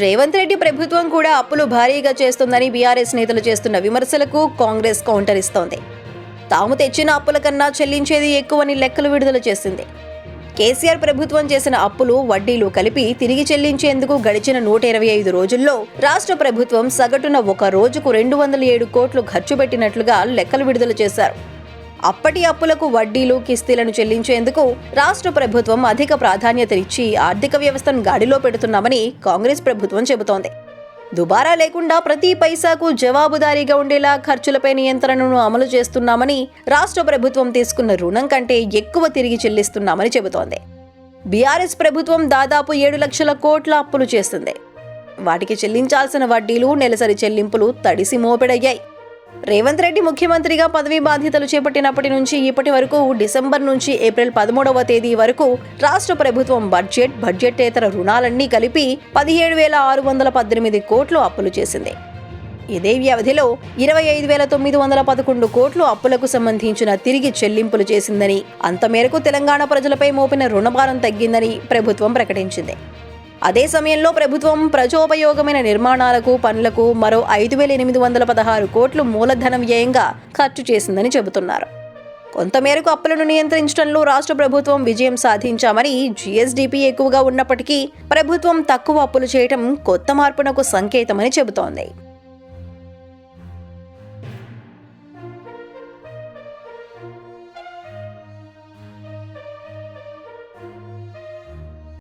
రేవంత్ రెడ్డి ప్రభుత్వం కూడా అప్పులు భారీగా చేస్తుందని బీఆర్ఎస్ నేతలు చేస్తున్న విమర్శలకు కాంగ్రెస్ కౌంటర్ ఇస్తోంది. తాము తెచ్చిన అప్పుల కన్నా చెల్లించేది ఎక్కువని లెక్కలు విడుదల చేసింది. కేసీఆర్ ప్రభుత్వం చేసిన అప్పులు వడ్డీలు కలిపి తిరిగి చెల్లించేందుకు గడిచిన నూట ఇరవై ఐదు రోజుల్లో రాష్ట్ర ప్రభుత్వం సగటున ఒక రోజుకు రెండు వందల ఏడు కోట్లు ఖర్చు పెట్టినట్లుగా లెక్కలు విడుదల చేశారు. అప్పటి అప్పులకు వడ్డీలు కిస్తీలను చెల్లించేందుకు రాష్ట్ర ప్రభుత్వం అధిక ప్రాధాన్యతనిచ్చి ఆర్థిక వ్యవస్థను గాడిలో పెడుతున్నామని కాంగ్రెస్ ప్రభుత్వం చెబుతోంది. దుబారా లేకుండా ప్రతి పైసాకు జవాబుదారీగా ఉండేలా ఖర్చులపై నియంత్రణను అమలు చేస్తున్నామని రాష్ట్ర ప్రభుత్వం తీసుకున్న రుణం కంటే ఎక్కువ తిరిగి చెల్లిస్తున్నామని చెబుతోంది. బీఆర్ఎస్ ప్రభుత్వం దాదాపు ఏడు లక్షల కోట్ల అప్పులు చేస్తుంది. వాటికి చెల్లించాల్సిన వడ్డీలు నెలసరి చెల్లింపులు తడిసి మోపెడయ్యాయి. రేవంత్ రెడ్డి ముఖ్యమంత్రిగా పదవీ బాధ్యతలు చేపట్టినప్పటి నుంచి ఇప్పటి వరకు డిసెంబర్ నుంచి ఏప్రిల్ పదమూడవ తేదీ వరకు రాష్ట్ర ప్రభుత్వం బడ్జెట్ బడ్జెటేతర రుణాలన్నీ కలిపి పదిహేడు వేల ఆరు వందల పద్దెనిమిది కోట్లు అప్పులు చేసింది. ఇదే వ్యవధిలో ఇరవై ఐదు వేల తొమ్మిది వందల పదకొండు కోట్లు అప్పులకు సంబంధించిన తిరిగి చెల్లింపులు చేసిందని అంత మేరకు తెలంగాణ ప్రజలపై మోపిన రుణభారం తగ్గిందని ప్రభుత్వం ప్రకటించింది. అదే సమయంలో ప్రభుత్వం ప్రజోపయోగమైన నిర్మాణాలకు పనులకు మరో ఐదు వేల ఎనిమిది వందల పదహారు కోట్లు మూలధన వ్యయంగా ఖర్చు చేసిందని చెబుతున్నారు. కొంతమేరకు అప్పులను నియంత్రించడంలో రాష్ట్ర ప్రభుత్వం విజయం సాధించామని జీఎస్డీపీ ఎక్కువగా ఉన్నప్పటికీ ప్రభుత్వం తక్కువ అప్పులు చేయటం కొత్త మార్పునకు సంకేతమని చెబుతోంది.